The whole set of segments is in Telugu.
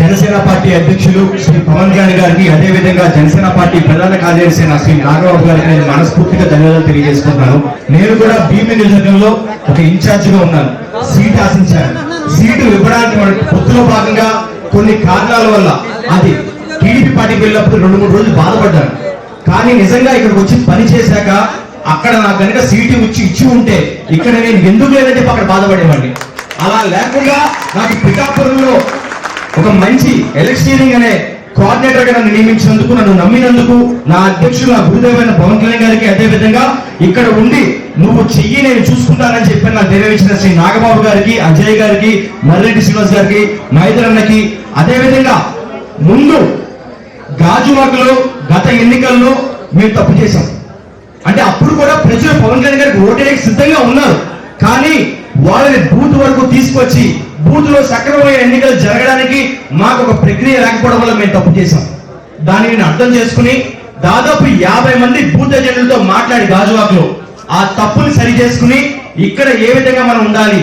జనసేన పార్టీ అధ్యక్షులు శ్రీ పవన్ కళ్యాణ్ గారికి అదేవిధంగా జనసేన పార్టీ ప్రధాన కార్యదర్శి అయిన శ్రీ నాగబాబు గారికి నేను మనస్ఫూర్తిగా ధన్యవాదాలు తెలియజేసుకుంటున్నాను. నేను కూడా భీమి నియోజకవర్గంలో ఒక ఇన్ఛార్జిగా ఉన్నాను. సీట్ ఆశించాను. సీటు ఇవ్వడానికి పొత్తులో భాగంగా కొన్ని కారణాల వల్ల అది టీడీపీ పార్టీకి వెళ్ళినప్పుడు రెండు మూడు రోజులు బాధపడ్డాను. కానీ నిజంగా ఇక్కడికి వచ్చి పని చేశాక అక్కడ నాకు కనుక సీటు ఇచ్చి ఇచ్చి ఉంటే ఇక్కడ నేను ఎందుకు లేదని చెప్పి అక్కడ బాధపడేవాడిని. అలా లేకుండా నాకు పిఠాపురంలో ఒక మంచి ఎలక్షనీరింగ్ అనే కోఆర్డినేటర్గా నన్ను నియమించినందుకు నన్ను నమ్మినందుకు నా అధ్యక్షుడు నా గురుదేవైన పవన్ కళ్యాణ్ గారికి అదే విధంగా ఇక్కడ ఉండి నువ్వు చెయ్యి నేను చూసుకుంటానని చెప్పి నా ధైర్యం శ్రీ నాగబాబు గారికి అజయ్ గారికి మర్రెడ్డి శ్రీనివాస్ గారికి మైదరన్నకి అదే విధంగా ముందు గాజువాకలో గత ఎన్నికల్లో మేము తప్పు చేశాం. అంటే అప్పుడు కూడా ప్రజలు పవన్ కళ్యాణ్ గారికి ఓటేయడానికి సిద్ధంగా ఉన్నారు. కానీ వాళ్ళని బూత్ వరకు తీసుకొచ్చి బూత్లో సక్రమమైన ఎన్నికలు జరగడానికి మాకు ఒక ప్రక్రియ లేకపోవడం వల్ల మేము తప్పు చేశాం. దాన్ని నేను అర్థం చేసుకుని దాదాపు యాభై మంది బూత్ ఏజెంట్లతో మాట్లాడి గాజువాకలో ఆ తప్పుని సరి చేసుకుని ఇక్కడ ఏ విధంగా మనం ఉండాలి?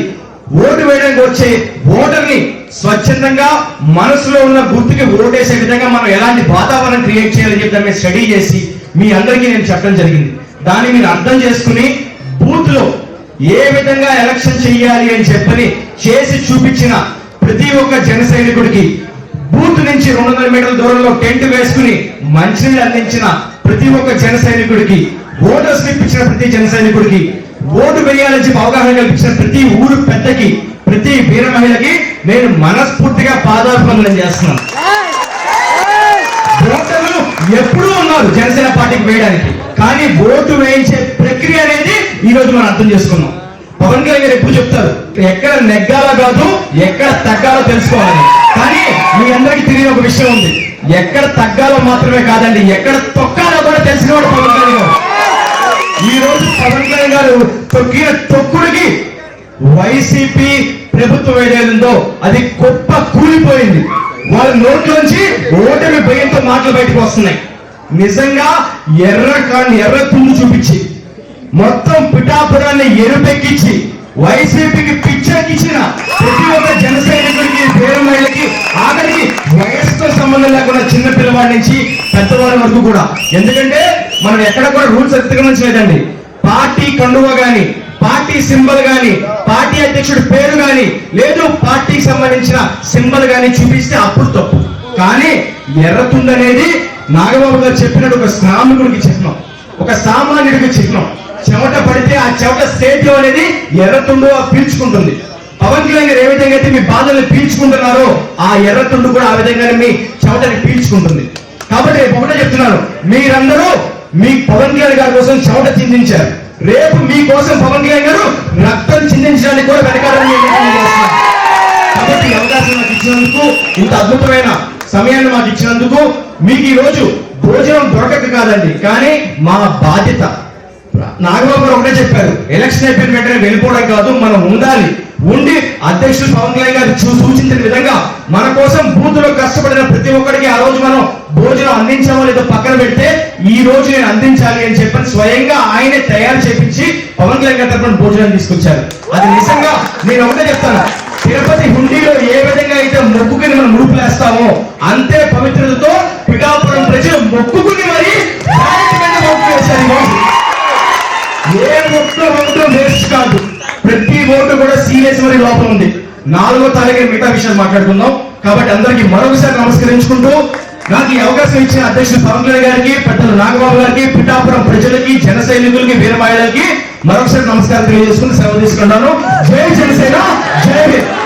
ఓటు వేయడానికి వచ్చే ఓటర్ని స్వచ్ఛందంగా మనసులో ఉన్న గుర్తుకి ఓటేసే విధంగా మనం ఎలాంటి వాతావరణం క్రియేట్ చేయాలని చెప్పి దాన్ని స్టడీ చేసి మీ అందరికీ నేను చెప్పడం జరిగింది. దాన్ని మీరు అర్థం చేసుకుని బూత్లో ఏ విధంగా ఎలక్షన్ చేయాలి అని చెప్పని చేసి చూపించిన ప్రతి ఒక్క జన సైనికుడికి బూత్ నుంచి రెండు వందల మీటర్ల దూరంలో టెంట్ వేసుకుని మంచినీళ్ళు అందించిన ప్రతి ఒక్క జన సైనికుడికి ఓటర్ స్లిప్ ఇచ్చిన ప్రతి జన సైనికుడికి ఓటు వేయాలని చెప్పి అవగాహన కల్పించిన ప్రతి ఊరు పెద్దకి ప్రతి వీర మహిళకి నేను మనస్ఫూర్తిగా పాదాభివందనం చేస్తున్నాను. ఓటర్లు ఎప్పుడూ ఉన్నారు జనసేన పార్టీకి వేయడానికి. కానీ ఓటు వేయించే ప్రక్రియ అనేది ఈ రోజు మనం అర్థం చేసుకున్నాం పవన్ కళ్యాణ్ గారు ఎప్పుడు చెప్తారు ఎక్కడ నెగ్గాలో కాదు ఎక్కడ తగ్గాలో తెలుసుకోవాలి. కానీ మీ అందరికీ తెలియని ఒక విషయం ఉంది. ఎక్కడ తగ్గాలో మాత్రమే కాదండి ఎక్కడ తొక్కాలో కూడా తెలుసుకోవడం పవన్ కళ్యాణ్ గారు. ఈ రోజు పవన్ కళ్యాణ్ గారు తొక్కిన తొక్కుడికి వైసీపీ ప్రభుత్వం ఏదైందో అది గొప్ప కూలిపోయింది. వాళ్ళ నోట్లోంచి ఓటమి భయంతో మాటలు బయటకు వస్తున్నాయి. నిజంగా ఎర్ర కాన్ని ఎర్ర తుండు చూపించి మొత్తం పిఠాపురాన్ని ఎరుపెక్కించి వైసీపీకి పిచ్చెక్కించిన ప్రతి ఒక్క జన సైనికుడికి పేద మహిళకి ఆఖరికి వయసుతో సంబంధం లేకుండా చిన్న పిల్లవాడి నుంచి పెద్దవారి వరకు కూడా. ఎందుకంటే మనం ఎక్కడ కూడా రూల్స్ అతిక్రమించలేదండి. పార్టీ కండువ కానీ పార్టీ సింబల్ గాని పార్టీ అధ్యక్షుడి పేరు గాని లేదు పార్టీకి సంబంధించిన సింబల్ గాని చూపిస్తే అప్పుడు తప్పు. కానీ ఎర్రతుందనేది నాగబాబు గారు చెప్పినట్టు ఒక శ్రామికుడికి చెప్పినాం. ఒక సామాన్యుడికి చిహ్నం. చెమట పడితే ఆ చెమట సేద్యం అనేది ఎర్రతుండు పీల్చుకుంటుంది. పవన్ కళ్యాణ్ గారు ఏ విధంగా అయితే మీ బాధల్ని పీల్చుకుంటున్నారో ఆ ఎర్రతుండు కూడా ఆ విధంగానే మీ చెమటని పీల్చుకుంటుంది. కాబట్టి రేపు ఒకటే చెప్తున్నాను. మీరందరూ మీ పవన్ కళ్యాణ్ గారి కోసం చెమట చిందించారు. రేపు మీకోసం పవన్ కళ్యాణ్ గారు రక్తం చిందించడానికి కూడా వెనకాలని కాబట్టి అవకాశం నాకు ఇచ్చినందుకు ఇంత అద్భుతమైన సమయాన్ని మాకు ఇచ్చినందుకు మీకు ఈ రోజు భోజనం దొరకక కాదండి. కానీ మా బాధ్యత. నాగబాబు గారు ఒకటే చెప్పారు ఎలక్షన్ అయిపోయిన వెంటనే వెళ్ళిపోవడం కాదు మనం ఉండాలి. ఉండి అధ్యక్షుడు పవన్ కళ్యాణ్ గారు చూ- సూచించిన విధంగా మన కోసం బూత్లో కష్టపడిన ప్రతి ఒక్కరికి ఆ రోజు మనం భోజనం అందించామో లేదో పక్కన పెడితే ఈ రోజు నేను అందించాలి అని చెప్పని స్వయంగా ఆయనే తయారు చేపించి పవన్ కళ్యాణ్ గారి తరఫున భోజనం తీసుకొచ్చారు. అది నిజంగా నేను ఒకటే చెప్తాను తిరుపతి హుండీలో ఏ విధంగా అయితే మొక్కుకుని మనం ముడుపులేస్తామో అంతే పవిత్రతతో పిఠాపురం ప్రజలు మొక్కుకుని మరి ఏ ఒక్క ఓటు వేస్ట్ కాదు. ప్రతి ఓటు కూడా సీరియస్ మరి లోపల ఉంది. నాలుగో తారీఖు మిగతా విషయాలు మాట్లాడుకుందాం. కాబట్టి అందరికీ మరొకసారి నమస్కరించుకుంటూ నాకు ఈ అవకాశం ఇచ్చిన అధ్యక్షుడు పవన్ కళ్యాణ్ గారికి పెద్దలు నాగబాబు గారికి పిఠాపురం ప్రజలకి జన సైనికులకి వీరమాయలకి మరొకసారి నమస్కారం తెలియజేసుకుని సెలవు తీసుకుంటాను. జై జనసేన జై హింద్.